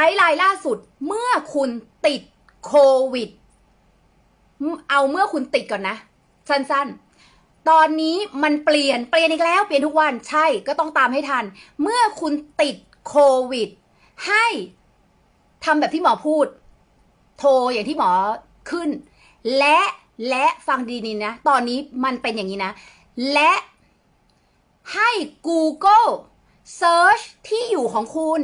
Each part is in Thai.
ไกด์ไลน์ล่าสุดเมื่อคุณติดโควิด เอาเมื่อคุณติดก่อนนะ สั้นๆ ตอนนี้มันเปลี่ยนเปลี่ยนอีกแล้วเปลี่ยนทุกวันใช่ก็ต้องตามให้ทัน เมื่อคุณติดโควิด ให้ทำแบบที่หมอพูด โทรอย่างที่หมอขึ้น และและฟังดีๆนะ ตอนนี้มันเป็นอย่างนี้นะ และให้ Google Search ที่อยู่ของคุณ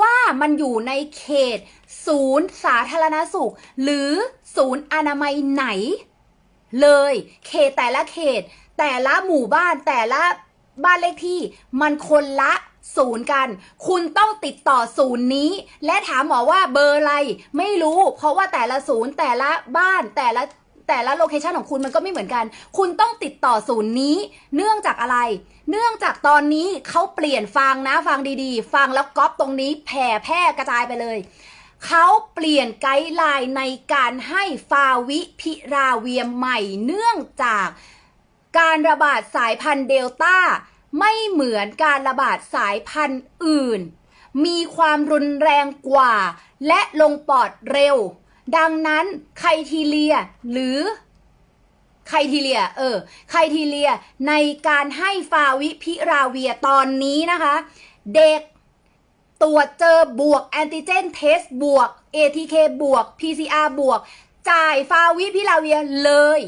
ว่ามันอยู่ในเขต ศูนย์สาธารณสุข หรือศูนย์อนามัยไหน เลย เขตแต่ละเขต แต่ละหมู่บ้านแต่ละบ้านเลขที่ มันคนละศูนย์กัน คุณต้องติดต่อศูนย์นี้ และถามหมอว่าเบอร์อะไร ไม่รู้ เพราะว่าแต่ละศูนย์แต่ละบ้านแต่ละ แต่ละโลเคชันของคุณมันก็ไม่เหมือนกัน คุณต้องติดต่อศูนย์นี้ เนื่องจากอะไร เนื่องจากตอนนี้เขาเปลี่ยนฟังนะฟังดีๆ ฟังแล้วก๊อปตรงนี้แผ่แพร่กระจายไปเลยเขาเปลี่ยนไกด์ไลน์ในการให้ฟาวิพิราเวียใหม่ เนื่องจากการระบาดสายพันธุ์เดลต้า ไม่เหมือนการระบาดสายพันธุ์อื่น มีความรุนแรงกว่า และลงปอดเร็ว ดังนั้นไครทีเลียหรือไครทีเลียเออไครทีเลียในการให้ฟาวิพิราเวียตอนนี้นะคะ เด็กตรวจเจอบวกแอนติเจนเทสบวก ATK บวก PCR บวก จ่ายฟาวิพิราเวียเลย